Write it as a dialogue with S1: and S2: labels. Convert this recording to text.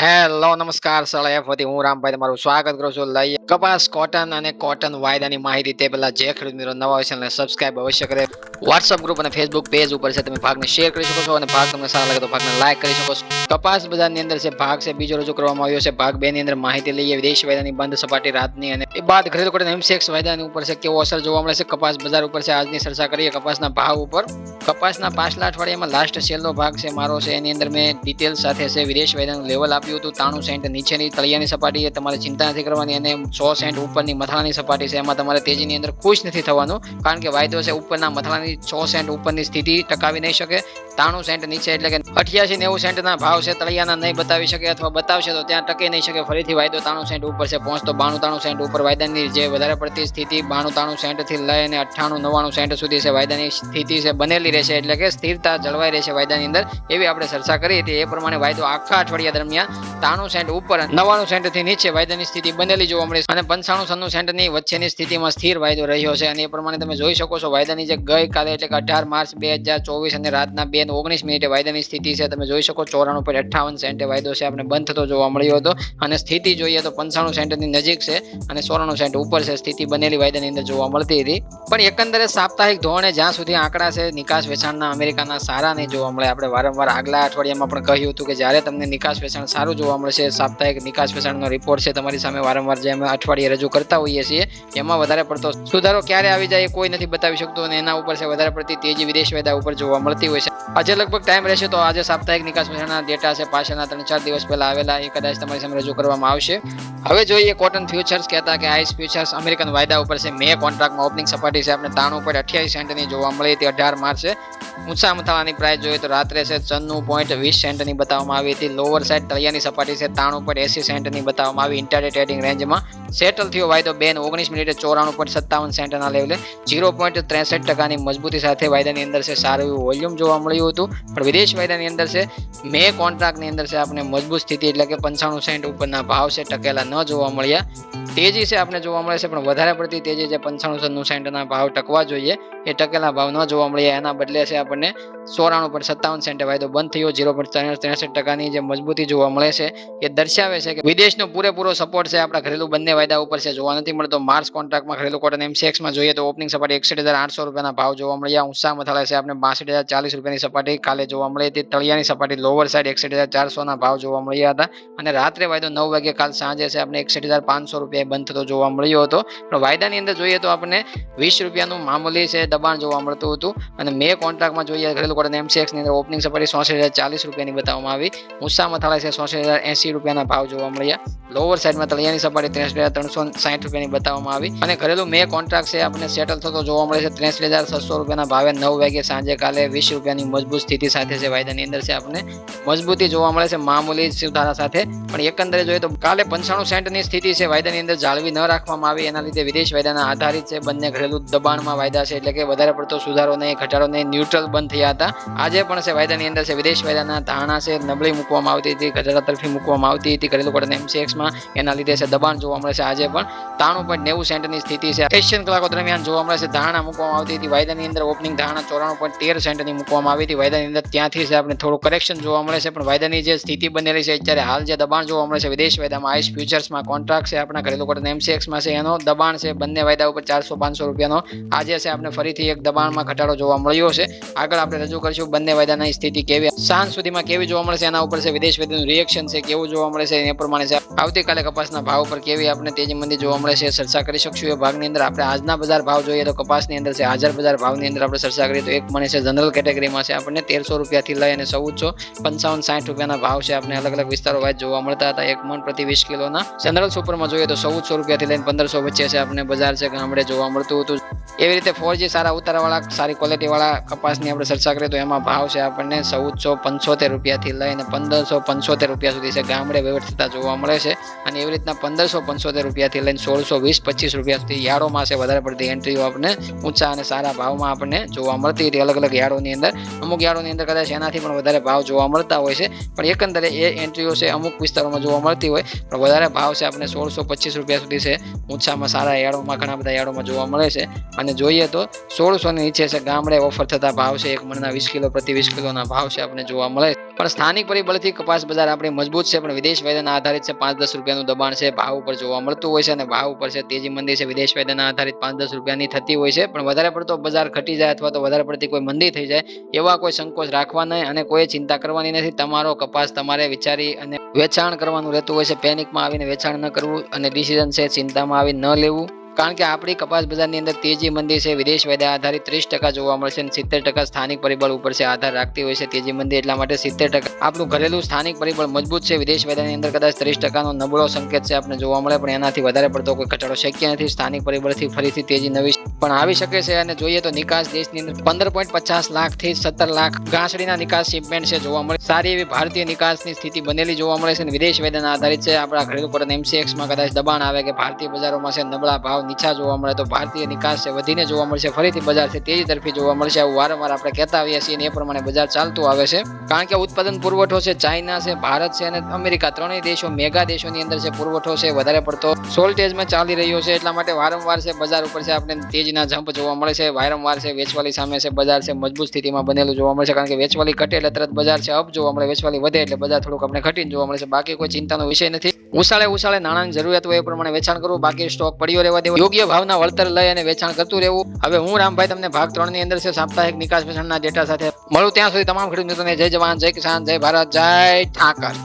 S1: Hello, નમસ્કાર સળ F વતી હું રામભાઈ તમારું સ્વાગત કરું છું. લઈએ કપાસ કોટન અને કોટન વાયદાની માહિતી. તે પહેલા જે ખેડૂત મિત્રો નવા હોય ચેનલને સબસ્ક્રાઇબ અવશ્ય કરે. વોટ્સઅપ ગ્રુપ અને ફેસબુક પેજ ઉપર છે, તમે ભાગને શેર કરી શકો છો અને ભાગ તમને સારા લાગે તો ભાગને લાઈક કરી શકો છો. કપાસ બજારની અંદર છે, ભાગ છે, બીજો રજૂ કરવામાં આવ્યો છે. ભાગ બે ની અંદર માહિતી લઈએ. વિદેશ વાયદાની બંધ, સપાટી રાતની અને એ બાદ ઘરેલું કોટન એમસેક્સ વાયદાની ઉપર છે, કેવો અસર જોવા મળે છે? કપાસ બજાર ઉપર છે, આજની ચર્ચા કરીએ. કપાસના ભાવ ઉપર કપાસના પાછલા અઠવાડિયામાં લાસ્ટ છેલ્લો ભાગ છે, મારો છે. એની અંદર મેં ડિટેલ સાથે છે વિદેશ વેદાનું લેવલ આપ્યું હતું ત્રાણું સેન્ટ નીચેની તળિયાની સપાટી તમારે ચિંતા નથી કરવાની, અને સો સેન્ટ ઉપરની મથાળાની સપાટી છે, એમાં તમારે તેજીની અંદર ખુશ નથી થવાનું, કારણ કે વાયદો છે, ઉપરના મથાળાની સો સેન્ટ ઉપરની સ્થિતિ ટકાવી નહીં શકે. ત્રાણું સેન્ટ નીચે એટલે કે અઠ્યાસી નેવું સેન્ટના ભાવ છે, તળિયાના નહીં બતાવી શકે અથવા બતાવશે તો ત્યાં ટકી નહીં શકે. ફરીથી વાયદો ત્રાણું સેન્ટ ઉપર છે, પહોંચતો બાણું ત્રાણું સેન્ટ ઉપર. વાયદાની જે વધારે પડતી સ્થિતિ બાણું ત્રાણું સેન્ટથી લઈને અઠ્ઠાણું નવ્વાણું સેન્ટ સુધી છે, વાયદાની સ્થિતિ છે, બનેલી રહેશે એટલે કે સ્થિરતા જળવાઈ રહેશે વાયદાની અંદર, એવી આપણે ચર્ચા કરી હતી. એ પ્રમાણે વાયદો આખા અઠવાડિયા દરમિયાન ત્રાણું સેન્ટ ઉપર નવ્વાણું સેન્ટથી નીચે વાયદાની સ્થિતિ બનેલી જોવા મળે અને પંચાણું સન્નું સેન્ટની વચ્ચેની સ્થિતિમાં સ્થિર વાયદો રહ્યો છે. અને એ પ્રમાણે તમે જોઈ શકો છો વાયદાની જે ગઈકાલે એટલે કે અઢાર માર્ચ બે હજાર ચોવીસ અને રાતના બે ઓગણીસ મિનિટે વાયદાની સ્થિતિ છે. તમે જોઈ શકો ચોરાણું પોઈન્ટ અઠ્ઠાવન સેન્ટે વાયદો છે. આપણે બંધ થતો જોવા મળ્યો હતો. અને સ્થિતિ જોઈએ તો પંચાણું સેન્ટની નજીક છે અને સોરાણું સેન્ટ ઉપર છે. સ્થિતિ બનેલી વાયદાની અંદર જોવા મળતી હતી. પણ એકંદરે સાપ્તાહિક ધોરણે જ્યાં સુધી આંકડા છે, નિકાસ વેચાણના અમેરિકાના સારા નહીં જોવા મળે. આપણે વારંવાર આગલા અઠવાડિયામાં પણ કહ્યું હતું કે જ્યારે તમને નિકાસ વેચાણ સારું જોવા મળશે, સાપ્તાહિક નિકાસ વેચાણનો રિપોર્ટ છે તમારી સામે વારંવાર જે અમે અઠવાડિયે રજૂ કરતા હોઈએ છીએ, એમાં વધારે પડતો સુધારો ક્યારે આવી જાય કોઈ નથી બતાવી શકતું અને એના ઉપર છે વધારે પડતી તેજી વિદેશ વેદા ઉપર જોવા મળતી હોય છે. આજે લગભગ ટાઈમ રહેશે તો આજે સાપ્તાહિક નિકાસ વેચાણના ડેટા છે પાછળના ત્રણ ચાર દિવસ પહેલા આવેલા એ કદાચ તમારી સામે રજૂ કરવામાં આવશે. હવે જોઈએ કોટન ફ્યુચર્સ કહેતા કે આઈસ ફ્યુચર્સ અમેરિકન વાયદા ઉપર છે. મે કોન્ટ્રાક્ટમાં ઓપનિંગ સપાટી છે. આપણે ત્રાણું પોઈન્ટ અઠ્યાવીસ સેન્ટની જોવા મળી. હતી અઢાર માર્ચે ઊંચા મથાળાની પ્રાઇસ જોઈએ તો રાત્રે છે ચન્નું પોઈન્ટ વીસ સેન્ટની બતાવવામાં આવી હતી. લોઅર સાઈડ તળિયાની સપાટી છે ત્રાણું પોઈન્ટ એસી સેન્ટની બતાવવામાં આવી. ઇન્ટરડે ટ્રેડિંગ રેન્જમાં સેટલ થયો વાયદો બેન ઓગણીસ મિનિટે ચોરાણું પોઈન્ટ સત્તાવન સેન્ટના લેવલે જીરો પોઈન્ટ ત્રેસઠ ટકાની મજબૂતી સાથે વાયદાની અંદર છે સારું એવું વોલ્યુમ જોવા મળ્યું હતું. પણ વિદેશ વાયદાની અંદર છે મે કોન્ટ્રાક્ટની અંદર છે આપણે મજબૂત સ્થિતિ એટલે કે પંચાણું સેન્ટ ઉપરના ભાવ છે ટકેલા ન જોવા મળ્યા. તેજી છે આપણે જોવા મળે છે પણ વધારે પડતી તેજી છે પંચાણું સેન્ટના ભાવ ટકવા જોઈએ એ ટકેલા ભાવ ન જોવા મળ્યા. એના બદલે છે આપણને. સોરાણું પર સત્તાવન સેન્ટે વાયદો બંધ થયો. ઝીરો પોઈન્ટ ત્રેસઠ ટકાની જે મજબૂતી જોવા મળે છે, એ દર્શાવે છે કે વિદેશનો પૂરેપૂરો સપોર્ટ છે આપણા ઘરેલું બંને વાયદા ઉપર છે. જોવા નથી મળતો માર્ચ કોન્ટ્રાક્ટમાં ઘરેલું કોટન એમસીએક્સમાં જોઈએ તો ઓપનિંગ સપાટી એકસઠ હજાર આઠસો રૂપિયાના ભાવ જોવા મળ્યા. ઊંચામાં મથાળે છે આપણે બાસઠ હજાર ચાલીસ રૂપિયાની સપાટી કાલે જોવા મળી હતી. તળિયાની સપાટી લોવર સાઈડ એકસઠ હજાર ચારસોના ભાવ જોવા મળ્યા હતા. અને રાત્રે વાયદો નવ વાગે કાલ સાંજે છે આપણે એકસઠ હજાર પાંચસો રૂપિયા બંધ થતો જોવા મળ્યો હતો. પણ વાયદાની અંદર જોઈએ તો આપણને વીસ રૂપિયાનું મામૂલી છે દબાણ જોવા મળતું હતું. અને મે કોન્ટ્રાક્ટમાં જોઈએ ઘરેલું કોટન એમસીએક્સની અંદર ઓપનિંગ સપાટી સોસઠ હજાર ચાલીસ રૂપિયાની બતાવવામાં આવી. ઊંચા મથાળા છે સોસઠ હજાર એસી રૂપિયાના ભાવ જોવા મળ્યા. લોઅર સાઈડમાં તળિયાની સપાટી ત્રેસઠ હજાર ત્રણસો સાઠ રૂપિયાની બતાવવામાં આવી. અને ઘરેલું મે કોન્ટ્રાક્ટ છે, આપણને સેટલ થતો જોવા મળે છે, ત્રેસઠ હજાર છસો રૂપિયાના ભાવે નવ વાગે સાંજે, કાલે વીસ રૂપિયાની મજબૂત સ્થિતિ સાથે છે, વાયદાની અંદર છે, આપણને મજબૂતી જોવા મળે છે, મામૂલી સુધારા સાથે. પણ એકંદરે જોઈએ તો કાલે પંચાણું સેન્ટની સ્થિતિ છે, વાયદાની અંદર જાળવી ન રાખવામાં આવી. એના લીધે વિદેશ વાયદાના આધારિત છે, બંને ઘરેલું દબાણમાં વાયદા છે, એટલે કે વધારે પડતો સુધારો નહીં, ઘટાડો નહીં, ન્યુટ્રલ બંધ થયા હતા. આજે પણ છે વાયદાની અંદર છે, વિદેશ વાયદાના ધારણા છે, નબળી મૂકવામાં આવતી હતી ઘટાડા તરફી મૂકવામાં આવતી હતી, ઘરેલું કોટન એમસીએક્સમાં એના લીધે છે દબાણ જોવા મળે છે આજે પણ. ત્રાણું પોઈન્ટ નેવું સેન્ટની સ્થિતિ છે. એશિયન કલાકો દરમિયાન જોવા મળે છે ધારણા મૂકવામાં આવતી હતી. વાયદાની અંદર ઓપનિંગ ધારણા ચોરાણું પોઈન્ટ તેર સેન્ટની મૂકવામાં આવી હતી. વાયદાની અંદર ત્યાંથી છે આપણે થોડું કરેક્શન જોવા મળે છે, પણ વાયદાની જે સ્થિતિ બનેલી છે અત્યારે હાલ જે દબાણ જોવા મળે છે વિદેશ વાયદામાં આઈસ ફ્યુચર્સમાં કોન્ટ્રાક્ટ છે આપણા ઘરેલું કોટન એમસીએક્સમાં છે. એનો દબાણ છે બંને વાયદા ઉપર ચારસો પાંચસો રૂપિયાનો. આજે છે આપણે ફરીથી એક દબાણમાં ઘટાડો જોવા મળ્યો છે. આગળ આપણે રજૂ કરીશું? બંને વાયદાની સ્થિતિ કેવી? સાંજ સુધીમાં કેવી જોવા મળશે? એના ઉપર છે વિદેશ વેદનું રિએક્શન છે, કેવું જોવા મળે છે? એ પ્રમાણે છે. આવતીકાલે કપાસના ભાવ પર કેવી આપણે તેજી મંદી જોવા મળે છે? ચર્ચા કરી શકશું એ ભાગની અંદર. આપણે આજના બજાર ભાવ જોઈએ તો કપાસની અંદર છે, હાજર બજાર ભાવની અંદર આપણે ચર્ચા કરીએ તો એક મને છે જનરલ કેટેગરીમાં છે, આપણને તેરસો રૂપિયાથી લઈ અને ચૌદસો પંચાવન સાઠ રૂપિયાના ભાવ છે. આપણે અલગ અલગ વિસ્તારો વાઇઝ જોવા મળતા હતા. એક મણ પ્રતિ વીસ કિલોના. જનરલ સુપરમાં જોઈએ તો ચૌદસો રૂપિયાથી લઈને પંદરસો વચ્ચે છે આપણે બજાર છે, ગામડે જોવા મળતું હતું. એવી રીતે ફોરજી સારા ઉતારાવાળા, સારી ક્વોલિટીવાળા કપાસની આપણે ચર્ચા કરીએ તો એમાં ભાવ છે આપણને ચૌદસો પંચોતેર રૂપિયાથી લઈને પંદરસો પંચોતેર રૂપિયા સુધી છે. ગામડે વહીવટ થતા જોવા મળે છે અને એવી રીતના પંદરસો પંચોતેર રૂપિયાથી લઈને સોળસો વીસ પચીસ રૂપિયા સુધી યાર્ડોમાં છે વધારે પડતી એન્ટ્રીઓ આપણને ઊંચા અને સારા ભાવમાં આપણને જોવા મળતી હતી અલગ અલગ યાર્ડોની અંદર. અમુક યાર્ડોની અંદર કદાચ એનાથી પણ વધારે ભાવ જોવા મળતા હોય છે, પણ એકંદરે એ એન્ટ્રીઓ છે અમુક વિસ્તારોમાં જોવા મળતી હોય, પણ વધારે ભાવ છે આપણે સોળસો પચીસ રૂપિયા સુધી છે. ઊંચામાં સારા યાર્ડોમાં ઘણા બધા યાર્ડોમાં જોવા મળે છે. અને જોઈએ તો સોળસો ની નીચે છે ગામડે ઓફર થતા ભાવ છે એક મણના વીસ કિલો પ્રતિ વીસ કિલોના ભાવ છે આપણે જોવા મળે. પણ સ્થાનિક પરિબળથી કપાસ બજાર આપણી મજબૂત છે, પણ વિદેશ વેદના આધારિત છે, પાંચ દસ રૂપિયાનું દબાણ છે, ભાવ ઉપર જોવા મળતું હોય છે અને ભાવ ઉપર છે, તેજી મંદી છે, વિદેશ વેદના આધારિત પાંચ દસ રૂપિયાની થતી હોય છે. પણ વધારે પડતો બજાર ઘટી જાય અથવા તો વધારે પડતી કોઈ મંદી થઈ જાય, એવા કોઈ સંકોચ રાખવા નહીં અને કોઈ ચિંતા કરવાની નથી. તમારો કપાસ તમારે વિચારી અને વેચાણ કરવાનું રહેતું હોય છે. પેનિકમાં આવીને વેચાણ ન કરવું અને ડિસિઝન છે, ચિંતામાં આવી ન લેવું. કારણ કે આપણી કપાસ બજારની અંદર તેજી મંદી છે, વિદેશ વાયદા આધારિત ત્રીસ ટકા જોવા મળશે અને સિત્તેર ટકા સ્થાનિક પરિબળ ઉપર છે, આધાર રાખતી હોય છે તેજી મંદી એટલા માટે સિત્તેર ટકા. આપણું ઘરેલું સ્થાનિક પરિબળ મજબૂત છે, વિદેશ વાયદાની અંદર કદાચ ત્રીસ ટકાનો નબળો સંકેત છે આપણે જોવા મળે, પણ એનાથી વધારે પડતો કોઈ ઘટાડો શક્ય નથી. સ્થાનિક પરિબળથી ફરીથી તેજી નવી પણ આવી શકે છે અને જોઈએ તો નિકાસ દેશની અંદર પંદર પોઈન્ટ પચાસ લાખથી સત્તર લાખ ઘાસડીના નિકાસ શિપમેન્ટ છે જોવા મળે. સારી એવી ભારતીય નિકાસની સ્થિતિ બનેલી જોવા મળે છે અને વિદેશ વેદના આધારિત છે. આપણા ઘરેલું પર એમસીએક્સમાં કદાચ દબાણ આવે કે ભારતીય બજારોમાં છે નબળા ભાવ નીચા જોવા મળે તો ભારતીય નિકાસ છે વધીને જોવા મળશે. ફરીથી બજાર છે તેજી તરફી જોવા મળશે. આવું વારંવાર આપણે કહેતા આવીએ છીએ એ પ્રમાણે બજાર ચાલતું આવે છે. કારણ કે ઉત્પાદન પુરવઠો છે, ચાઇના છે, ભારત છે અને અમેરિકા ત્રણેય દેશો મેગા દેશોની અંદર છે પુરવઠો છે વધારે પડતો સોલ્ટેજમાં ચાલી રહ્યો છે. એટલા માટે વારંવાર છે બજાર ઉપર છે આપણે તેજીના જમ્પ જોવા મળે છે, વારંવાર છે, વેચવાલી સામે છે, બજાર છે, મજબૂત સ્થિતિમાં બનેલું જોવા મળે છે, કારણ કે વેચવાલી ઘટે એટલે તરત બજાર છે અપ જોવા મળે, વેચવાલી વધે એટલે બજાર થોડુંક આપણે ઘટીને જોવા મળે છે. બાકી કોઈ ચિંતાનો વિષય નથી. ઉછાળે ઉછાળે નાણાંની જરૂરિયાત હોય એ પ્રમાણે વેચાણ કરવું, બાકી સ્ટોક પડ્યો રહેવા દેવો, યોગ્ય ભાવના વળતર લઈ અને વેચાણ કરતું રહેવું. હવે હું રામભાઈ તમને ભાગ ત્રણની અંદર છે, સાપ્તાહિક નિકાસ વેચાણના ડેટા સાથે મળું. ત્યાં સુધી તમામ ખેડૂત મિત્રોને જય જવાન, જય કિસાન, જય ભારત, જય ઠાકર.